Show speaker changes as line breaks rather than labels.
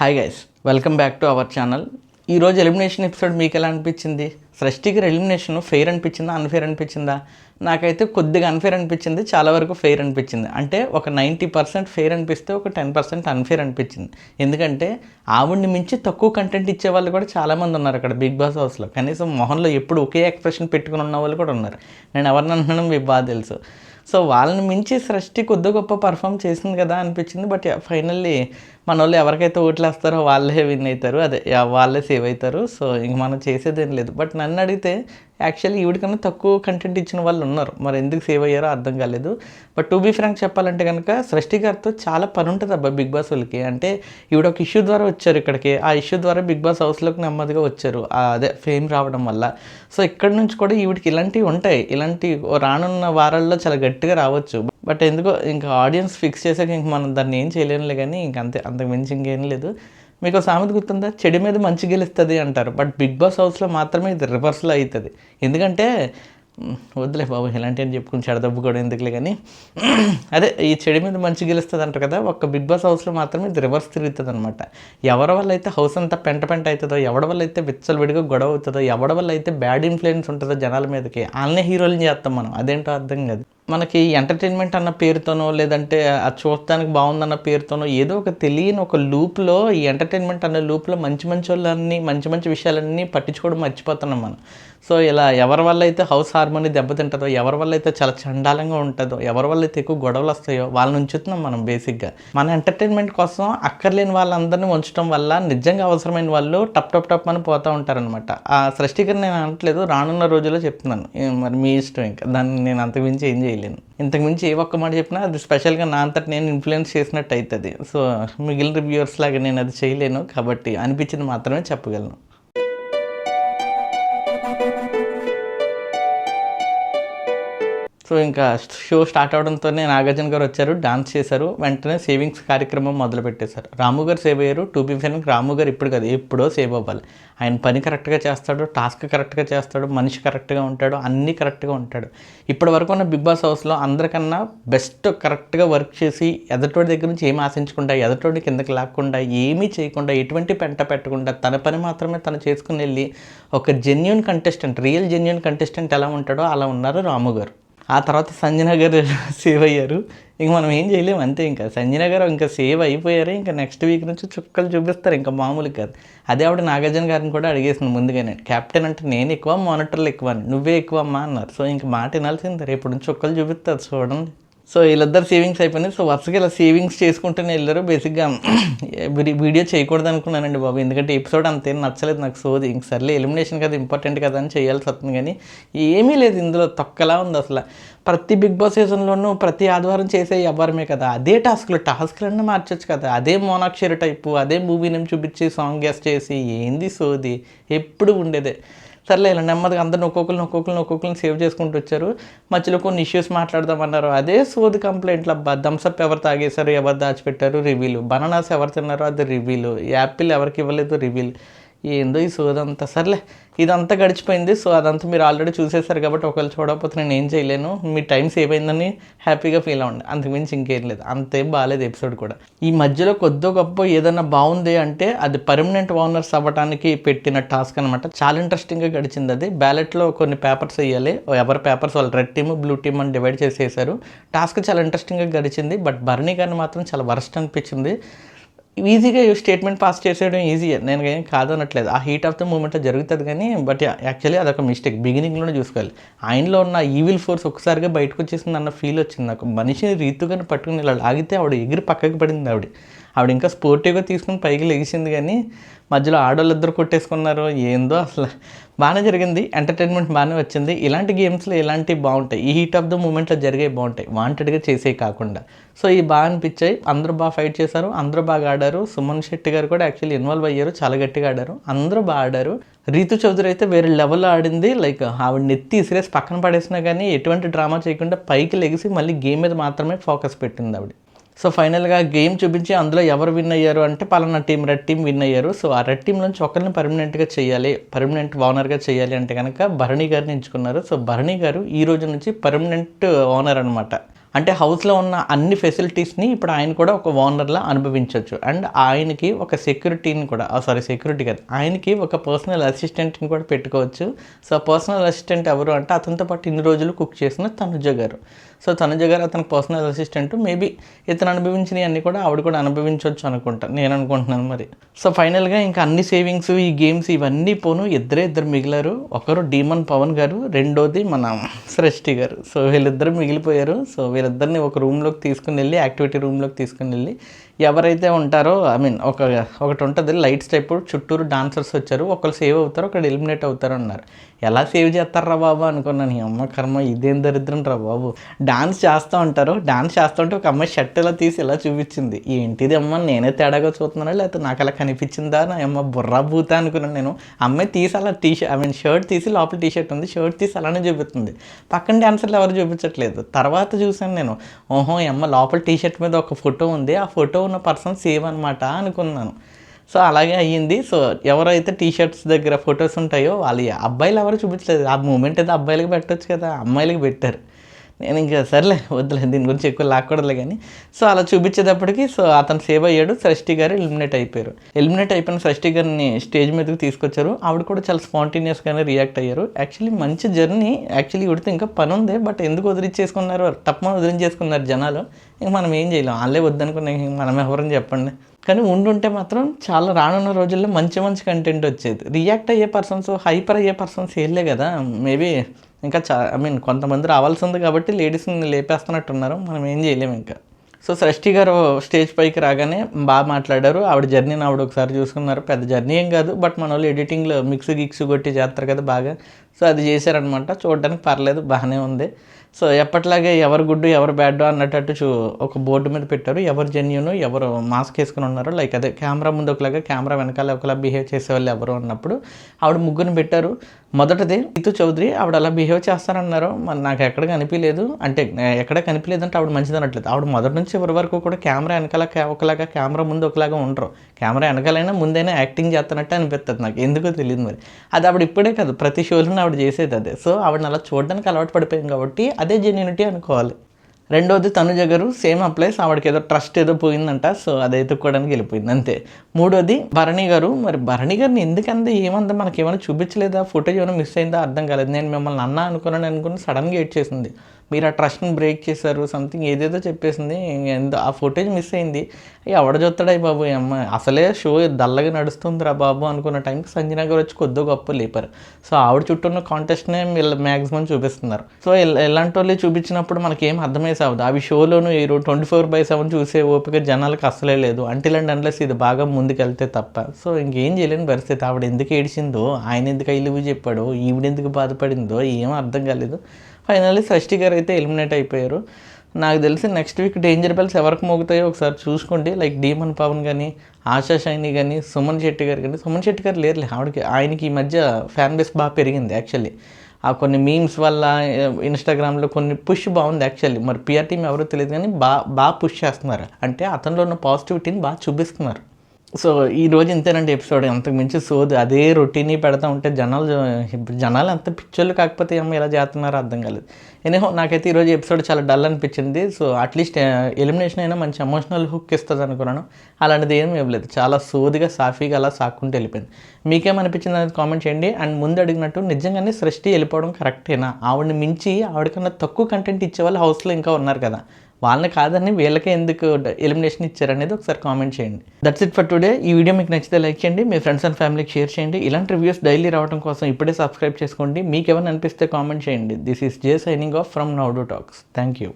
Hi guys welcome back to our channel ఈరోజు elimination episode మీకు ఎలా అనిపించింది? సృష్టికి ఎలిమినేషన్ ఫెయిర్ అనిపించిందా అన్ఫేర్ అనిపించిందా? నాకైతే కొద్దిగా అన్ఫేర్ అనిపించింది చాలా వరకు ఫెయిర్ అనిపించింది. అంటే ఒక నైంటీ పర్సెంట్ ఫెయిర్ అనిపిస్తే ఒక టెన్ పర్సెంట్ అన్ఫేర్ అనిపించింది. ఎందుకంటే ఆవిడ్ని మించి తక్కువ కంటెంట్ ఇచ్చే వాళ్ళు కూడా చాలామంది ఉన్నారు అక్కడ బిగ్ బాస్ హౌస్లో కనీసం మొహంలో ఎప్పుడు ఒకే ఎక్స్ప్రెషన్ పెట్టుకుని ఉన్న వాళ్ళు కూడా ఉన్నారు. నేను ఎవరిని అన్నాను మీకు బాగా తెలుసు. సో వాళ్ళని మించి సృష్టి కొద్ది గొప్ప పర్ఫామ్ చేసింది కదా అనిపించింది బట్ ఫైనల్లీ మన వాళ్ళు ఎవరికైతే ఓట్లు వేస్తారో వాళ్ళే విన్ అవుతారు. అదే వాళ్ళే సేవ్ అవుతారు. సో ఇంక మనం చేసేదేం లేదు. బట్ నన్ను అడిగితే యాక్చువల్లీ ఈవిడికన్నా తక్కువ కంటెంట్ ఇచ్చిన వాళ్ళు ఉన్నారు. మరి ఎందుకు సేవ్ అయ్యారో అర్థం కాలేదు. బట్ టు బీ ఫ్రాంక్ చెప్పాలంటే కనుక సృష్టి గారితో చాలా పని ఉంటుంది అబ్బా బిగ్ బాస్ వాళ్ళకి. అంటే ఈవిడ ఒక ఇష్యూ ద్వారా వచ్చారు ఇక్కడికి. ఆ ఇష్యూ ద్వారా బిగ్ బాస్ హౌస్లోకి నెమ్మదిగా వచ్చారు. అదే ఫేమ్ రావడం వల్ల. సో ఇక్కడ నుంచి కూడా ఈవిడికి ఇలాంటివి ఉంటాయి. ఇలాంటి రానున్న వారాల్లో చాలా గట్టిగా రావచ్చు. బట్ ఎందుకో ఇంకా ఆడియన్స్ ఫిక్స్ చేసాక ఇంక మనం దాన్ని ఏం చేయలేనులే కానీ ఇంక అంతే అంతకు మించి ఇంకేం లేదు. మీకు సామెత గుర్తుందా? చెడు మీద మంచి గెలుస్తుంది అంటారు. బట్ బిగ్ బాస్ హౌస్లో మాత్రమే ఇది రివర్స్లో అవుతుంది ఎందుకంటే వద్దులే బాబు ఇలాంటి అని చెప్పుకుని చెడదబ్బు కూడా ఎందుకులే కానీ అదే ఈ చెడు మీద మంచి గెలుస్తుంది అంటారు కదా ఒక్క బిగ్ బాస్ హౌస్లో మాత్రమే ఇది రివర్స్ తిరుగుతుంది అనమాట ఎవరి వల్ల అయితే హౌస్ అంతా పెంట పెంట అవుతుందో ఎవడి వల్ల అయితే విచ్చలు విడిగా గొడవ అవుతుందో ఎవడి వల్ల అయితే బ్యాడ్ ఇన్ఫ్లుయెన్స్ ఉంటుందో జనాల మీదకి వాళ్ళనే హీరోలు చేస్తాం మనం. అదేంటో అర్థం కాదు. మనకి ఎంటర్టైన్మెంట్ అన్న పేరుతోనో లేదంటే అది చూడటానికి బాగుందన్న పేరుతోనో ఏదో ఒక తెలియని ఒక లూప్లో ఈ ఎంటర్టైన్మెంట్ అన్న లూప్లో మంచి మంచి వాళ్ళన్నీ మంచి మంచి విషయాలన్నీ పట్టించుకోవడం మర్చిపోతున్నాం మనం. సో ఇలా ఎవరి వల్ల అయితే హౌస్ హార్మోని దెబ్బతింటుందో ఎవరి వల్ల అయితే చాలా చండాలంగా ఉంటుందో ఎవరి వల్ల అయితే ఎక్కువ గొడవలు వస్తాయో వాళ్ళని ఉంచుతున్నాం మనం బేసిక్గా మన ఎంటర్టైన్మెంట్ కోసం అక్కర్లేని వాళ్ళందరినీ ఉంచడం వల్ల నిజంగా అవసరమైన వాళ్ళు టప్ టప్ టప్ అని పోతూ ఉంటారనమాట ఆ సృష్టికరణ నేను అనట్లేదు రానున్న రోజుల్లో చెప్తున్నాను. మరి మీ ఇష్టం ఇంకా. దాన్ని నేను అంతకుమించి ఏం చేయలేను. ఇంతకుమించి ఏ ఒక్క మాట చెప్పినా అది స్పెషల్గా నా అంతటి నేను ఇన్ఫ్లుయెన్స్ చేసినట్టు అవుతుంది సో మిగిలిన రివ్యూవర్స్ లాగా నేను అది చేయలేను. కాబట్టి అనిపించింది మాత్రమే చెప్పగలను. సో ఇంకా షో స్టార్ట్ అవడంతోనే నాగార్జున గారు వచ్చారు డాన్స్ చేశారు వెంటనే సేవింగ్స్ కార్యక్రమం మొదలు పెట్టేశారు. రాము గారు సేవ్ అయ్యారు టూ బీ ఫెన్ రాము గారు ఇప్పుడు కదా ఎప్పుడో సేవ్ అవ్వాలి. ఆయన పని కరెక్ట్గా చేస్తాడు టాస్క్ కరెక్ట్గా చేస్తాడు మనిషి కరెక్ట్గా ఉంటాడు అన్నీ కరెక్ట్గా ఉంటాడు. ఇప్పటి వరకు ఉన్న బిగ్ బాస్ హౌస్లో అందరికన్నా బెస్ట్ కరెక్ట్గా వర్క్ చేసి ఎదటోడి దగ్గర నుంచి ఏం ఆశించకుండా ఎదటోడి కిందకి లాక్కుండా ఏమీ చేయకుండా ఎటువంటి పెంట పెట్టకుండా తన పని మాత్రమే తను చేసుకుని వెళ్ళి ఒక genuine contestant real genuine contestant ఎలా ఉంటాడో అలా ఉన్నారు రాము గారు. ఆ తర్వాత సంజన గారు సేవ్ అయ్యారు. ఇంక మనం ఏం చేయలేము అంతే ఇంకా. సంజన గారు ఇంకా సేవ్ అయిపోయారు ఇంకా నెక్స్ట్ వీక్ నుంచి చుక్కలు చూపిస్తారు ఇంకా మామూలు కాదు. అదే ఆవిడ నాగార్జున గారిని కూడా అడిగేసింది ముందుగానే కెప్టెన్ అంటే నేను ఎక్కువ మానిటర్లు ఎక్కువ నువ్వే ఎక్కువ అమ్మా అన్నారు. సో ఇంక మాట వినాల్సిందే రేపు నుంచి చుక్కలు చూపిస్తారు చూడండి. సో వీళ్ళిద్దరు సేవింగ్స్ అయిపోయినాయి. సో వరుసగా ఇలా సేవింగ్స్ చేసుకుంటూనే వెళ్ళారు. బేసిక్గా వీడియో చేయకూడదు అనుకున్నానండి బాబు. ఎందుకంటే ఎపిసోడ్ అంతేం నచ్చలేదు నాకు. సోది ఇంక సర్లే ఎలిమినేషన్ కదా ఇంపార్టెంట్ కదా అని చేయాల్సి వస్తుంది కానీ ఏమీ లేదు ఇందులో. తొక్కలా ఉంది అసలు. ప్రతి బిగ్ బాస్ సీజన్లోనూ ప్రతి ఆదివారం చేసే ఎవరమే కదా. అదే టాస్క్లు టాస్క్లన్నీ మార్చొచ్చు కదా. అదే మోనాక్షరి టైపు అదే మూవీ నేమ్ చూపించి సాంగ్ గెస్ట్ చేసి ఏంది సోది ఎప్పుడు ఉండేదే. సర్లే ఇలా నెమ్మదిగా అందరిని ఒక్కొక్కరిని ఒక్కొక్కరిని ఒక్కొక్కరిని సేవ్ చేసుకుంటూ వచ్చారు. మధ్యలో కొన్ని ఇష్యూస్ మాట్లాడదామన్నారు. అదే సోది కంప్లైంట్లు అబ్బా థమ్స్అప్ ఎవరు తాగేశారు ఎవరు దాచిపెట్టారు రివ్యూలు బనానాస్ ఎవరు తిన్నారో అది రివ్యూలు యాపిల్ ఎవరికి ఇవ్వలేదు రివ్యూలు ఏందో ఈ సోదంతా సర్లే ఇదంతా గడిచిపోయింది. సో అదంతా మీరు ఆల్రెడీ చూసేశారు కాబట్టి ఒకవేళ చూడకపోతే నేను ఏం చేయలేను. మీ టైం సేవ్ అయిందని హ్యాపీగా ఫీల్ అవ్వండి. అంతకుమించి ఇంకేం లేదు. అంతేం బాగాలేదు ఎపిసోడ్ కూడా. ఈ మధ్యలో కొద్దో గొప్ప ఏదైనా బాగుంది అంటే అది పర్మనెంట్ ఓనర్స్ అవ్వడానికి పెట్టిన టాస్క్ అనమాట చాలా ఇంట్రెస్టింగ్గా గడిచింది అది. బ్యాలెట్లో కొన్ని పేపర్స్ వేయాలి. ఎవరి పేపర్స్ వాళ్ళు రెడ్ టీమ్ బ్లూ టీమ్ అని డివైడ్ చేసేసారు. టాస్క్ చాలా ఇంట్రెస్టింగ్గా గడిచింది. బట్ బర్నీ గారిని మాత్రం చాలా వరస్ట్ అనిపించింది. ఈజీగా స్టేట్మెంట్ పాస్ చేసేయడం ఈజీ నేను ఏం కాదనట్లేదు. ఆ హీట్ ఆఫ్ ద మూమెంట్ జరుగుతుంది కానీ బట్ యాక్చువల్లీ అదొక మిస్టేక్ బిగినింగ్లోనే చూసుకోవాలి. ఆయనలో ఉన్న ఈవిల్ ఫోర్స్ ఒకసారిగా బయటకు వచ్చేసింది అన్న ఫీల్ వచ్చింది నాకు. మనిషిని రీతుగానే పట్టుకుని ఇలా లాగితే ఆవిడ ఎగిరి పక్కకి పడింది ఆవిడ. ఆవిడ ఇంకా స్పోర్టివ్గా తీసుకుని పైకి లెగిసింది కానీ మధ్యలో ఆడవాళ్ళిద్దరు కొట్టేసుకున్నారు ఏందో అసలు. బాగానే జరిగింది. ఎంటర్టైన్మెంట్ బాగానే వచ్చింది. ఇలాంటి గేమ్స్లో ఇలాంటివి బాగుంటాయి? ఈ హీట్ ఆఫ్ ద మూమెంట్లో జరిగే బాగుంటాయి. వాంటెడ్గా చేసే కాకుండా. సో ఇవి బాగా అనిపించాయి. అందరూ బాగా ఫైట్ చేశారు. అందరూ బాగా ఆడారు. సుమన్ శెట్టి గారు కూడా యాక్చువల్లీ ఇన్వాల్వ్ అయ్యారు. చాలా గట్టిగా ఆడారు. అందరూ బాగా ఆడారు. రీతు చౌదరి అయితే వేరే లెవెల్లో ఆడింది. లైక్ ఆవిడ నెత్తి ఇసిరేసి పక్కన పడేసినా కానీ ఎటువంటి డ్రామా చేయకుండా పైకి లెగిసి మళ్ళీ గేమ్ మీద మాత్రమే ఫోకస్ పెట్టింది ఆవిడ. సో ఫైనల్గా గేమ్ చూపించి అందులో ఎవరు విన్ అయ్యారు అంటే పలానా టీం రెడ్ టీం విన్ అయ్యారు. సో ఆ రెడ్ టీం నుంచి ఒకరిని పర్మనెంట్గా చేయాలి పర్మనెంట్ ఓనర్గా చేయాలి అంటే కనుక భరణి గారిని ఎంచుకున్నారు. సో భరణి గారు ఈ రోజు నుంచి పర్మనెంట్ ఓనర్ అనమాట అంటే హౌస్లో ఉన్న అన్ని ఫెసిలిటీస్ని ఇప్పుడు ఆయన కూడా ఒక ఓనర్లా అనుభవించవచ్చు అండ్ ఆయనకి ఒక సెక్యూరిటీని కూడా సారీ సెక్యూరిటీ కాదు ఆయనకి ఒక పర్సనల్ అసిస్టెంట్ని కూడా పెట్టుకోవచ్చు. సో పర్సనల్ అసిస్టెంట్ ఎవరు అంటే అతనితో పాటు ఇన్ని రోజులు కుక్ చేసిన తనుజ గారు. సో తనుజ గారు అతనికి పర్సనల్ అసిస్టెంట్ మేబీ ఇతను అనుభవించినవి అన్నీ కూడా ఆవిడ కూడా అనుభవించవచ్చు అనుకుంటా నేను అనుకుంటున్నాను మరి. సో ఫైనల్గా ఇంకా అన్ని సేవింగ్స్ ఈ గేమ్స్ ఇవన్నీ పోను ఇద్దరే ఇద్దరు మిగిలారు. ఒకరు డీమన్ పవన్ గారు రెండోది మన సృష్టి గారు. సో వీళ్ళిద్దరు మిగిలిపోయారు. సో వీళ్ళిద్దరిని ఒక రూమ్లోకి తీసుకుని వెళ్ళి యాక్టివిటీ రూమ్లోకి తీసుకుని వెళ్ళి ఎవరైతే ఉంటారో ఐ మీన్ ఒక ఒకటి ఉంటుంది లైట్స్ టైప్ చుట్టూరు డాన్సర్స్ వచ్చారు ఒకరు సేవ్ అవుతారు ఒకరు ఎలిమినేట్ అవుతారు అన్నారు. ఎలా సేవ్ చేస్తారా బాబు అనుకున్నాను ఈ అమ్మ కర్మ ఇదేం దరిద్రం రా బాబు. డాన్స్ చేస్తూ ఉంటారు డాన్స్ చేస్తూ ఉంటే ఒక అమ్మాయి షర్ట్ ఇలా తీసి ఇలా చూపించింది. ఏంటిది అమ్మ నేనే తేడాగా చూస్తున్నానా లేకపోతే నాకు అలా కనిపించిందా? నా అమ్మ బుర్రా బూతా అనుకున్నాను నేను. అమ్మాయి తీసి అలా T shirt I mean shirt తీసి లోపల టీ షర్ట్ ఉంది షర్ట్ తీసి అలానే చూపిస్తుంది. పక్కన డాన్సర్లు ఎవరు చూపించట్లేదు. తర్వాత చూసాను నేను ఓహో అమ్మ లోపల టీ షర్ట్ మీద ఒక ఫోటో ఉంది ఆ ఫోటో ఉన్న పర్సన్ సేవ్ అనమాట అనుకున్నాను. సో అలాగే అయ్యింది. సో ఎవరైతే టీ షర్ట్స్ దగ్గర ఫొటోస్ ఉంటాయో వాళ్ళు అబ్బాయిలు ఎవరు చూపించలేదు. ఆ మూమెంట్ అయితే అబ్బాయిలకి పెట్టొచ్చు కదా అమ్మాయిలకి పెట్టారు. నేను ఇంకా సర్లే వద్దులే దీని గురించి ఎక్కువ లాక్కూడదులే కానీ సో అలా చూపించేటప్పటికి సో అతను సేవ్ అయ్యాడు సృష్టి గారు ఎలిమినేట్ అయిపోయారు. ఎలిమినేట్ అయిపోయిన సృష్టి గారిని స్టేజ్ మీదకి తీసుకొచ్చారు. ఆవిడ కూడా చాలా స్పాంటేనియస్గానే రియాక్ట్ అయ్యారు. యాక్చువల్లీ మంచి జర్నీ యాక్చువల్లీ ఉడితే ఇంకా పని ఉంది బట్ ఎందుకు వదిలించేసుకున్నారు తప్పని వదిలించేసుకున్నారు జనాలు. ఇంక మనం ఏం చేయలేం వాళ్ళే వద్దనుకున్నా ఇంక మనం ఎవరని చెప్పండి. కానీ ఉండుంటే మాత్రం చాలా రానున్న రోజుల్లో మంచి మంచి కంటెంట్ వచ్చేది. రియాక్ట్ అయ్యే పర్సన్స్ హైపర్ అయ్యే పర్సన్స్ వెళ్ళే కదా మేబీ ఇంకా చా ఐ మీన్ కొంతమంది రావాల్సి ఉంది కాబట్టి లేడీస్ని లేపేస్తున్నట్టున్నారు. మనం ఏం చేయలేము ఇంకా. సో సృష్టి గారు స్టేజ్ పైకి రాగానే బాగా మాట్లాడారు. ఆవిడ జర్నీని ఆవిడ ఒకసారి చూసుకున్నారు. పెద్ద జర్నీ ఏం కాదు బట్ మన వాళ్ళు ఎడిటింగ్లో మిక్స్ గిక్స్ కొట్టి చేస్తారు కదా బాగా. సో అది చేశారనమాట చూడడానికి పర్లేదు బాగానే ఉంది. సో ఎప్పట్లాగే ఎవరు గుడ్డు ఎవరు బ్యాడ్ అన్నట్టు చూ ఒక బోర్డు మీద పెట్టారు. ఎవరు జెన్యున్ ఎవరు మాస్క్ వేసుకుని ఉన్నారో లైక్ అదే కెమెరా ముందు ఒకలాగా కెమెరా వెనకాల ఒకలా బిహేవ్ చేసేవాళ్ళు ఎవరు అన్నప్పుడు ఆవిడ ముగ్గురిని పెట్టారు. మొదటిది రీతు చౌదరి ఆవిడ అలా బిహేవ్ చేస్తారన్నారు మరి నాకు ఎక్కడ కనిపించలేదు అంటే ఎక్కడ కనిపించలేదు అంటే ఆవిడ మంచిది అనట్లేదు. ఆవిడ మొదటి నుంచి చివరి వరకు కూడా కెమెరా వెనకాల ఒకలాగా కెమెరా ముందు ఒకలాగా ఉండరు. కెమెరా వెనకాలైనా ముందైనా యాక్టింగ్ చేస్తున్నట్టు అనిపిస్తుంది నాకు. ఎందుకో తెలియదు మరి. అది ఆవిడ ఇప్పుడే కాదు ప్రతి షోలోనే ఆవిడ చేసేది అదే. సో ఆవిడని అలా చూడడానికి అలవాటు పడిపోయింది కాబట్టి అదే జెన్యునిటీ అనుకోవాలి. రెండోది తనుజ గారు సేమ్ అప్లైస్ ఆవిడకి ఏదో ట్రస్ట్ ఏదో పోయిందంట సో అది ఎత్తుక్కోవడానికి వెళ్ళిపోయింది అంతే. మూడోది భరణి గారు మరి భరణి గారిని ఎందుకంత ఏమంతా మనకి ఏమైనా చూపించలేదా? ఫుటేజ్ ఏమైనా మిస్ అయిందా? అర్థం కాలేదు. నేను మిమ్మల్ని అన్న అనుకున్నాను అనుకుని సడన్గా ఏడ్ చేసింది మీరు ఆ ట్రస్ట్ని బ్రేక్ చేశారు సంథింగ్ ఏదేదో చెప్పేసింది ఆ ఫుటేజ్ మిస్ అయింది. ఎవడ చూస్తాడాయి బాబు? అమ్మ అసలే షో దల్లగా నడుస్తుందిరా బాబు అనుకున్న టైంకి సంజన గారు వచ్చి కొద్దిగా గొప్ప లేపారు. సో ఆవిడ చుట్టూ ఉన్న కాంటెస్ట్నే వీళ్ళు మ్యాక్సిమం చూపిస్తున్నారు. సో ఇలాంటి వాళ్ళు చూపించినప్పుడు మనకేం ఏం అర్థమై సావదు అవి షోలోను ఈ ట్వంటీ ఫోర్ బై సెవెన్ చూసే ఓపిక జనాలకు అసలే లేదు. అంటిల్ అండ్ అన్లెస్ ఇది బాగా ముందుకెళ్తే తప్ప. సో ఇంకేం చేయలేని పరిస్థితి. ఆవిడ ఎందుకు ఏడిచిందో ఆయన ఎందుకు ఇల్లు చెప్పాడో ఈవిడెందుకు బాధపడిందో ఏం అర్థం కాలేదు. ఫైనల్లీ షష్ఠి గారు అయితే ఎలిమినేట్ అయిపోయారు. నాకు తెలిసి నెక్స్ట్ వీక్ డేంజర్ బెల్స్ ఎవరికి మోగుతాయో ఒకసారి చూసుకోండి. లైక్ డీమన్ పవన్ కానీ ఆశా షైని కానీ సుమన్ శెట్టి గారు కానీ సుమన్ శెట్టి గారు లేరులే. ఆవిడకి ఆయనకి ఈ మధ్య ఫ్యాన్ బేస్ బాగా పెరిగింది యాక్చువల్లీ ఆ కొన్ని మీమ్స్ వల్ల ఇన్స్టాగ్రామ్లో కొన్ని పుష్ బాగుంది యాక్చువల్లీ మరి పిఆర్ టీం ఎవరో తెలియదు కానీ బాగా బాగా పుష్ చేస్తున్నారు. అంటే అతనిలో ఉన్న పాజిటివిటీని బాగా చూపిస్తున్నారు. సో ఈ రోజు ఇంతేనండి ఎపిసోడ్ అంతకు మించి సోది. అదే రొటీన్ పెడతా ఉంటే జనాలు జనాలు అంత పిచ్చోళ్ళు కాకపోతే ఏమో ఇలా చేస్తున్నారో అర్థం కాలేదు. ఎనీహో నాకైతే ఈరోజు ఎపిసోడ్ చాలా డల్ అనిపించింది. సో అట్లీస్ట్ ఎలిమినేషన్ అయినా మంచి ఎమోషనల్ హుక్ ఇస్తుంది అనుకున్నాను. అలాంటిది ఏం ఇవ్వలేదు. చాలా సోదిగా సాఫీగా అలా సాక్కుంటూ వెళ్ళిపోయింది. మీకేమనిపించింది అనేది కామెంట్ చేయండి. అండ్ ముందు అడిగినట్టు నిజంగానే సృష్టి వెళ్ళిపోవడం కరెక్టేనా ఆవిడని మించి ఆవిడకన్నా తక్కువ కంటెంట్ ఇచ్చే వాళ్ళు హౌస్లో ఇంకా ఉన్నారు కదా. వాళ్ళని కాదని వీళ్ళకే ఎందుకు ఎలిమినేషన్ ఇచ్చారనేది ఒకసారి కామెంట్ చేయండి. దట్స్ ఇట్ ఫర్ టుడే ఈ వీడియో మీకు నచ్చితే లైక్ చేయండి మీ ఫ్రెండ్స్ అండ్ ఫ్యామిలీకి షేర్ చేయండి. ఇలాంటి రివ్యూస్ డైలీ రావడం కోసం ఇప్పుడే సబ్స్క్రైబ్ చేసుకోండి. మీకు ఏమైనా అనిపిస్తే కామెంట్ చేయండి. This is J signing off from Now Talks thank you